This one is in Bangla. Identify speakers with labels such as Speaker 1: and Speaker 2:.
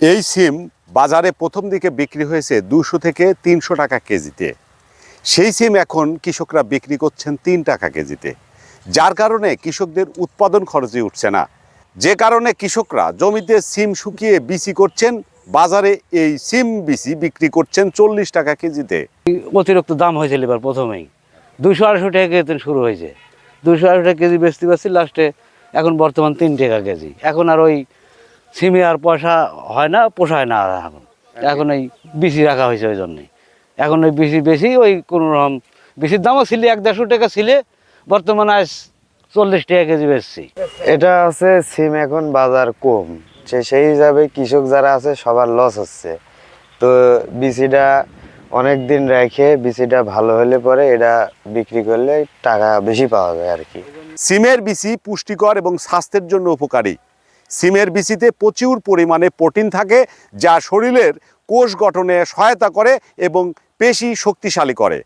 Speaker 1: এই সিম বাজারে প্রথম দিকে বিক্রি হয়েছে দুশো থেকে তিনশো টাকা কেজিতে। সেই সিম এখন কৃষকরা বিক্রি করছেন তিন টাকা কেজিতে। যার কারণে কৃষকদের উৎপাদন খরচে উঠছে না। যে কারণে কৃষকরা জমিতে সিম শুকিয়ে বিসি করছেন, বাজারে এই সিম বিসি বিক্রি করছেন চল্লিশ টাকা কেজিতে।
Speaker 2: অতিরিক্ত দাম হয়েছিল এবার প্রথমেই। দুশো আড়াইশো টাকা কেজি শুরু হয়েছে। দুশো আড়াইশো টাকা কেজি বেচতে পারছি লাস্টে এখন বর্তমান তিন টাকা কেজি। এখন আর ওই সিমে আর পয়সা হয় না পোষায় না এখন। এখন ওই বিসি রাখা হয়েছে ওই জন্যে। এখন ওই বিসি বেশি ওই কোনো রকম বিসির দামও ছিল এক দেড়শো টাকা ছিলে বর্তমানে আজ চল্লিশ টাকা কেজি বেচছি।
Speaker 3: এটা হচ্ছে সিম এখন বাজার কম। সে সেই হিসাবে কৃষক যারা আছে সবার লস হচ্ছে। তো বিসিটা অনেক দিন রেখে বিসিটা ভালো হলে পরে এটা বিক্রি করলে টাকা বেশি পাওয়া যায় আর কি।
Speaker 1: সিমের বিসি পুষ্টিকর এবং স্বাস্থ্যের জন্য উপকারী। সিমের বিসিতে প্রচুর পরিমাণে প্রোটিন থাকে, যা শরীরের কোষ গঠনে সহায়তা করে এবং পেশি শক্তিশালী করে।